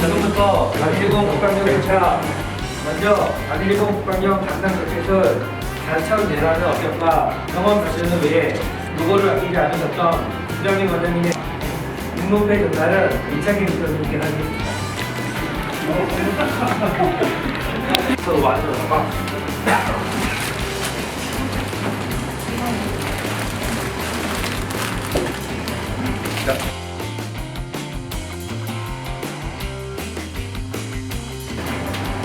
지금부터 아기리공 국방용 열차 먼저 국방용 담당 조켓을 가차원 내라는 업적과 경험 발전을 위해 노고를 아끼지 않으셨던 부장님 원장님의 육로패 전달은 2차 경기선님께 하겠습니다. 또 완전 빡.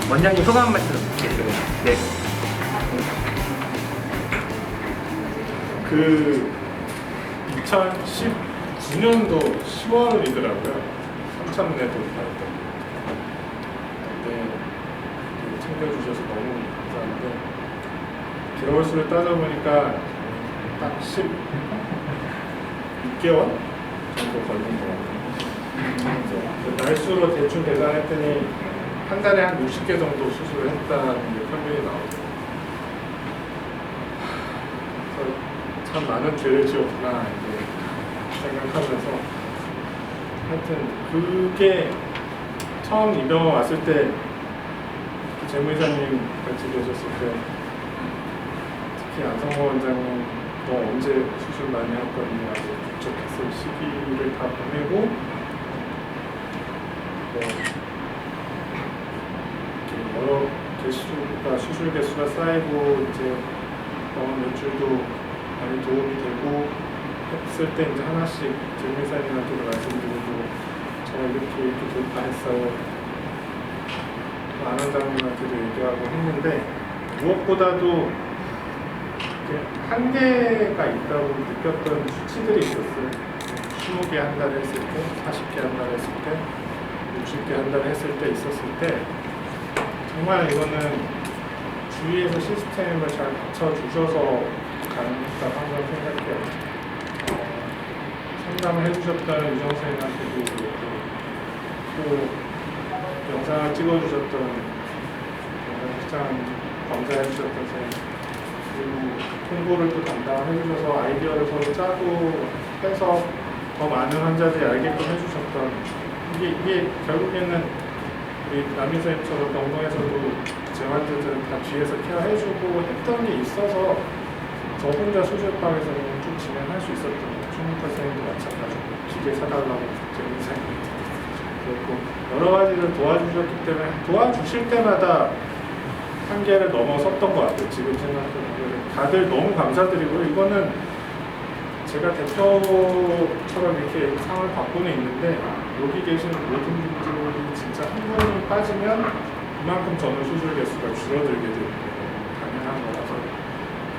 원장님 소감 한 말씀 부탁드립니다. 네. 그 2019년도 10월이더라고요. 3차 내도 발표. 네, 그 챙겨주셔서 너무 감사한데 기록을 수를 따져보니까 딱 16개월 정도 걸린 것 같아요. 이제 그 날수로 대충 계산했더니 한 달에 한 60개 정도 수술을 했다는 게 평균이 나오죠. 참 많은 죄를 지었구나 이제 생각하면서 하여튼 그게 처음 이 병원 왔을 때그 재무이사님 같이 계셨을 때 특히 안성호 원장님 너 언제 수술 많이 할 거냐고 부족했을 시기를 다 보내고 뭐 여러 개수가 수술 개수가 쌓이고 이제 병원 매출도 많이 도움이 되고 했을 때 이제 하나씩 재무이사님한테도 말씀드리고 제가 이렇게 이렇게 돌파했어요. 안 원장님한테도 얘기하고 했는데 무엇보다도 한계가 있다고 느꼈던 수치들이 있었어요. 20개 한 달에 했을 때, 40개 한 달에 했을 때, 60개 한 달에 했을 때 있었을 때 정말 이거는 주위에서 시스템을 잘 갖춰주셔서 가능했다고 항상 생각해요. 어, 상담을 해주셨던 유정 선생님한테도 그렇고 또 영상을 찍어주셨던 영상 시장 검사해주셨던 선생님 그리고 홍보를 또 담당해주셔서 아이디어를 서로 짜고 해서 더 많은 환자들이 알게끔 해주셨던 이게, 이게 결국에는 우리 남인 선생님처럼 병동에서도 제 환자들은 다 뒤에서 케어해주고 했던 게 있어서 저 혼자 수술방에서는 쭉 진행할 수 있었던. 충무과 선생님도 마찬가지고 기계 사달라고 재민사님 그렇고 여러 가지를 도와주셨기 때문에 도와주실 때마다 한계를 넘어섰던 것 같아요. 지금 생각해보면 다들 너무 감사드리고 이거는 제가 대표처럼 이렇게 상을 받고는 있는데 여기 계신 모든 분들이 진짜 한 분이 빠지면 그만큼 저는 수술 개수가 줄어들게 되는 게 당연한 거라서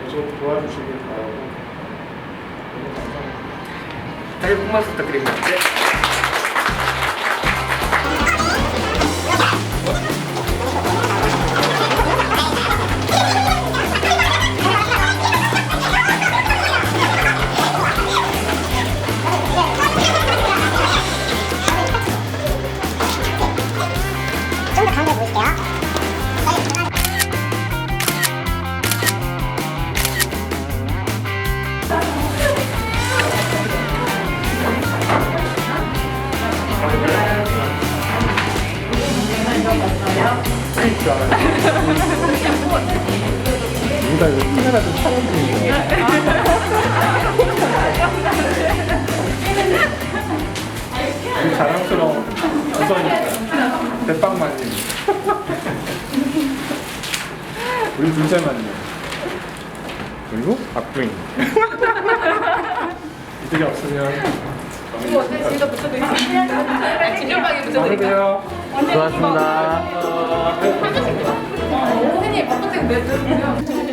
계속 도와주시길 바라고 너무 감사합니다. 다시 한 말씀 부탁드립니다. 누가 이거 카메라 좀 촬영 중이에요. 우리 자랑스러운 우선이니까 대빵마님 우리 둘째마님 그리고 박부인 이득이 없으면 이거 어때? 진정방에 붙여도 있어. 안녕하세요 고맙습니다. 선생님, 어떤 때 내주세요.